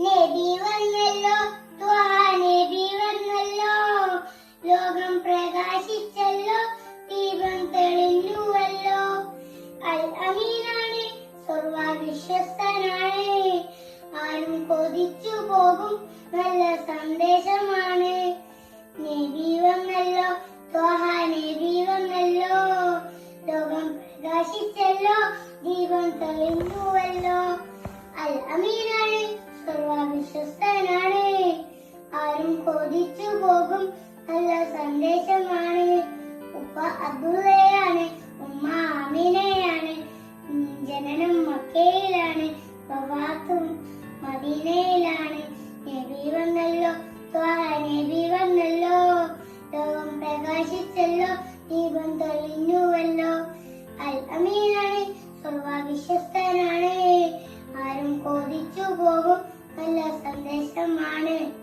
നബി വന്നല്ലോ നബി വന്നല്ലോ. ലോകം പ്രകാശിച്ചല്ലോ ദീപം തെളിഞ്ഞുവല്ലോ. അൽ അമീനാണ് സർവവിശ്വസ്തനാണ് ആരും കൊതിച്ചു പോകും നല്ല സന്ദേശമാണ്. നബി വന്നല്ലോ ത്വഹ നബി വന്നല്ലോ. ലോകം പ്രകാശിച്ചല്ലോ ദീപം തെളിഞ്ഞുവല്ലോ. ആരും കൊതിച്ചു പോകും. നല്ല സന്ദേശമാണ്. ഉപ്പ അബ്ദുള്ളയാണ്. ഉമ്മ ആമിനയാണ്. ജനനം മക്കയിലാണ്. പ്രവാസം മദീനയിലാണ്. നബി വന്നല്ലോ. നബി വന്നല്ലോ. ലോകം പ്രകാശിച്ചല്ലോ. ദീപം തെളിഞ്ഞുവല്ലോ. അൽ അമീനാണ്. സർവവിശ്വസ്തനാണ്. ആരും കൊതിച്ചു പോകും. നല്ല സന്ദേശമാണ്.